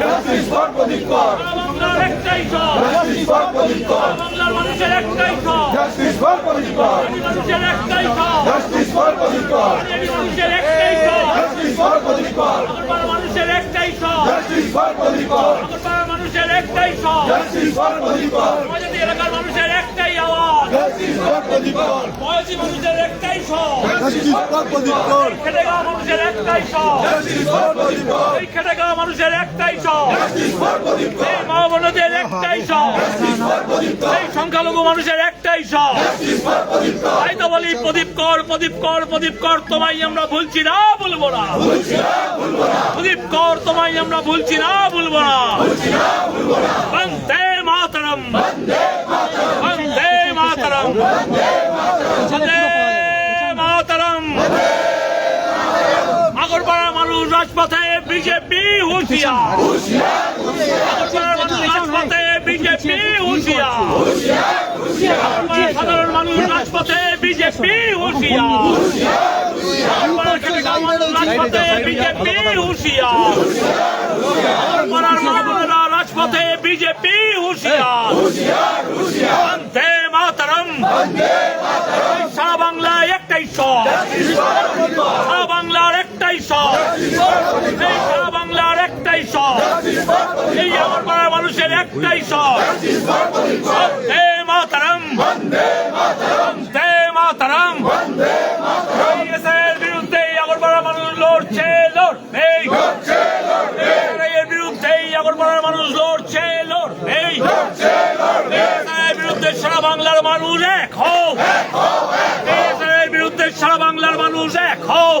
Justice for প্রদীপ কর। বাংলার একটাই কর। প্রদীপ কর। মানুষের একটাই কর। কর মানুষের একটাই কর প্রদীপ কর মজাদি এলাকার মানুষের একটাই আওয়াজ Justice for প্রদীপ কর মজাদি মানুষের একটাই সব Justice প্রদীপ কর খেটে গাওয়া মানুষের একটাই সব এই খেটে গাওয়া মানুষের একটাই সব এই মা বোনদের একটাই সব এই সংখ্যালঘু মানুষের একটাই সব তাই তো বলি প্রদীপ কর প্রদীপ কর প্রদীপ কর তোমায় আমরা ভুলছি না বলব না। বলছি না ভুলবো না। প্রদীপ কর তোমায় আমরা ভুলছি না বলব না। বন্দে মাতরম বন্দে মাতরম বন্দে মাতরম আগরপাড়ার মানুষ রাজপথে বিজেপি হুঁশিয়ার। আগরপাড়ার মানুষ রাজপথে বিজেপি আগরপাড়ার সাধারণ মানুষ রাজপথে বিজেপি আগরপাড়ার রাজপথে বিজেপি হুঁশিয়ার। আগরপাড়ার মা বোনেরা রাজপথে বিজেপি সারা বাংলায় একটাই সব সারা বাংলার একটাই সব এই সারা বাংলার একটাই সব এই আমার পাড়ার মানুষের একটাই সব বন্দে মাতরম বন্দে মাতরম এর বিরুদ্ধে মানুষ লড়ছে লড়বেই এর বিরুদ্ধে আগরপাড়ার মানুষ লড়ছে লড়বেই এর বিরুদ্ধে সারা বাংলার মানুষ এক হোক এর বিরুদ্ধে সারা বাংলার মানুষ এক হোক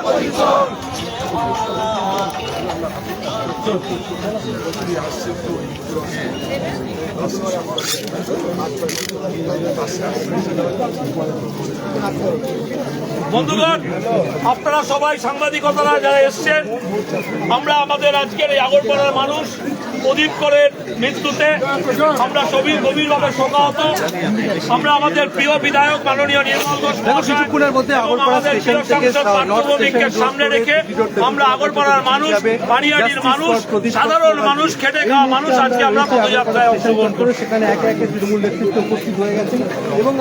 বন্ধুগণ আপনারা সবাই সাংবাদিকতারা যারা এসছেন আমরা আমাদের আজকের এই আগরপাড়ার মানুষ প্রদীপ করের মৃত্যুতে আমরা সবই গভীরভাবে শোকাহত। আমরা আমাদের প্রিয় বিধায়ক মাননীয় নির্মল আমাদের সামনে রেখে আমরা আগরপাড়ার মানুষ। পানিয়াটির মানুষ সাধারণ মানুষ খেটে খাওয়া মানুষ আজকে আমরা পদযাত্রায় অংশগ্রহণ করি সেখানে একে একে তৃণমূল নেতৃত্ব উপস্থিত হয়ে গেছেন এবং